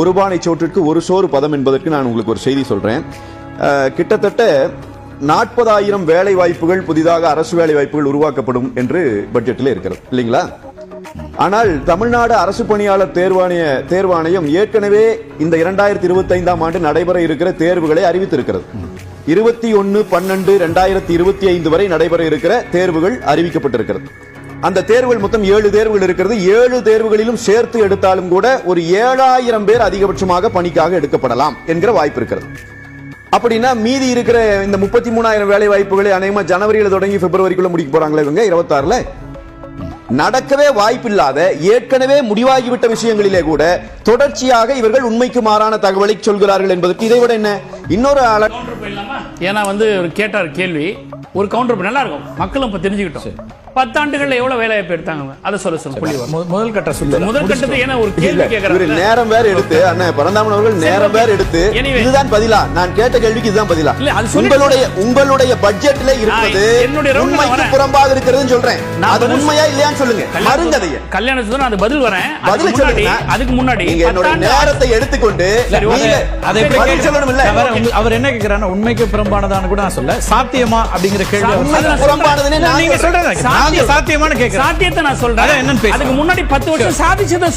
ஒரு பானை சோற்றிற்கு ஒரு சோறு பதம் என்பதற்கு நான் உங்களுக்கு ஒரு செய்தி சொல்கிறேன் கிட்டத்தட்ட நாற்பதாயிரம் வேலை வாய்ப்புகள் புதிதாக அரசு வேலை வாய்ப்புகள் உருவாக்கப்படும் என்று பட்ஜெட்டில் இருக்கிறது. இல்லைங்களா? ஆனால் தமிழ்நாடு அரசு பணியாளர் தேர்வாணைய தேர்வாணையம் ஏற்கனவே இந்த இரண்டாயிரத்தி இருபத்தி ஐந்தாம் ஆண்டு நடைபெற இருக்கிற தேர்வுகளை அறிவித்திருக்கிறது. இருபத்தி ஒன்னு பன்னெண்டு ரெண்டாயிரத்தி இருபத்தி ஐந்து வரை நடைபெற இருக்கிற தேர்வுகள் அறிவிக்கப்பட்டிருக்கிறது. அந்த தேர்வுகள் மொத்தம் ஏழு தேர்வுகள் இருக்கிறது. ஏழு தேர்வுகளிலும் சேர்த்து எடுத்தாலும் கூட ஒரு ஏழாயிரம் பேர் அதிகபட்சமாக பணிக்காக எடுக்கப்படலாம் என்கிற வாய்ப்பு இருக்கிறது. அப்படின்னா மீதி இருக்கிற இந்த முப்பத்தி மூணாயிரம் வேலை வாய்ப்புகளை அநேகமா ஜனவரியில தொடங்கி பிப்ரவரிக்குள்ள முடிக்க போறாங்களா இவங்க இருபத்தாறுல? நடக்கவே வாய்ப்பில்லாத ஏற்கனவே முடிவாகிவிட்ட விஷயங்களிலே கூட தொடர்ச்சியாக இவர்கள் உண்மைக்கு மாறான தகவலை சொல்கிறார்கள் என்பதற்கு இதை விட என்ன? இன்னொரு ஏன்னா வந்து ஒரு கேட்டார் கேள்வி. ஒரு கவுண்டர் நல்லா இருக்கும். மக்களும் இப்ப தெரிஞ்சுக்கிட்டோம். பத்தாண்டுகள்ல எவ்வளவு வேலை வாய்ப்பு எடுத்தாங்க அதை சொல்ல சொல்ல முதல் கட்ட சொல்லு முதல் கட்டத்தை ஏன்னா ஒரு கேள்வி கேட்கறாங்க நேரம் வேற எடுத்து அண்ணன் பரந்தாமன் அவர்கள் நேரம் வேற எடுத்து. இதுதான் பதிலா? நான் கேட்ட கேள்விக்கு இதுதான் பதிலா? உங்களுடைய உங்களுடைய பட்ஜெட்ல இருப்பது உண்மைக்கு. புறம்பாக இருக்கிறதுன்னு சொல்றேன். நான் அது உண்மையா இல்லையான்னு சொல்லுங்க. மறுங்கதைய கல்யாணத்துக்கு நான் அது பதில் வரேன். பதில் சொல்லுங்க. அதுக்கு முன்னாடி என்னோட நேரத்தை எடுத்துக்கொண்டு அதை எப்படி சொல்லணும் இல்ல அவர் என்ன கேக்குறாருன்னா உண்மைக்கு புறம்பானதான்னு கூட நான் சொல்ல சாத்தியமா அப்படிங்கிற கேள்வி. புறம்பானதுன்னு நீங்க சொல்றேன். சாத்தியமானு கேக்குறேன் சாத்தியத்தை நான் சொல்றேன் என்னன்னு. அதுக்கு முன்னாடி பத்து வருஷம் சாதிச்சதை